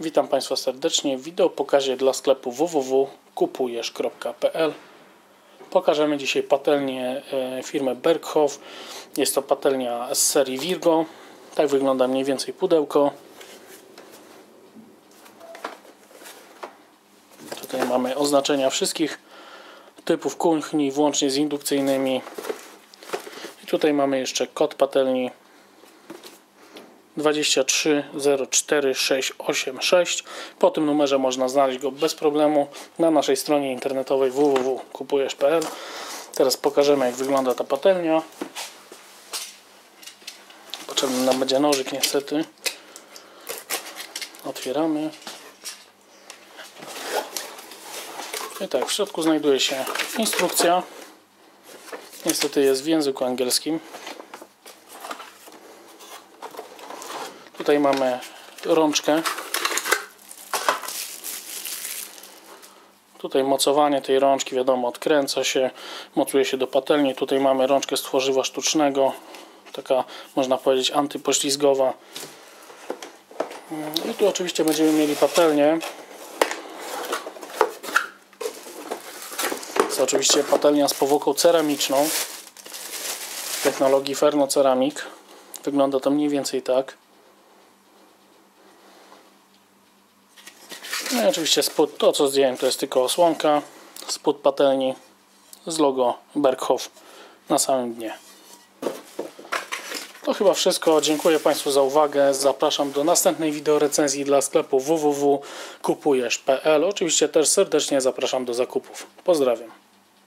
Witam Państwa serdecznie w wideo pokazie dla sklepu www.kupujesz.pl Pokażemy dzisiaj patelnię e, firmy Berghoff. Jest to patelnia z serii Virgo. Tak wygląda mniej więcej pudełko. Tutaj mamy oznaczenia wszystkich typów kuchni, włącznie z indukcyjnymi. I tutaj mamy jeszcze kod patelni 2304686. Po tym numerze można znaleźć go bez problemu na naszej stronie internetowej www.kupujesz.pl. Teraz pokażemy jak wygląda ta patelnia. Potrzebny nam będzie nożyk niestety. Otwieramy. I tak, w środku znajduje się instrukcja. Niestety jest w języku angielskim. Tutaj mamy rączkę. Tutaj mocowanie tej rączki, wiadomo, odkręca się, mocuje się do patelni. Tutaj mamy rączkę z tworzywa sztucznego, taka można powiedzieć antypoślizgowa. I tu oczywiście będziemy mieli patelnię. Jest oczywiście patelnia z powłoką ceramiczną technologii Fernoceramik. Wygląda to mniej więcej tak. No i oczywiście spód, to co zdjąłem to jest tylko osłonka, spód patelni z logo Berghoff na samym dnie. To chyba wszystko. Dziękuję Państwu za uwagę. Zapraszam do następnej wideo recenzji dla sklepu www.kupujesz.pl. Oczywiście też serdecznie zapraszam do zakupów. Pozdrawiam.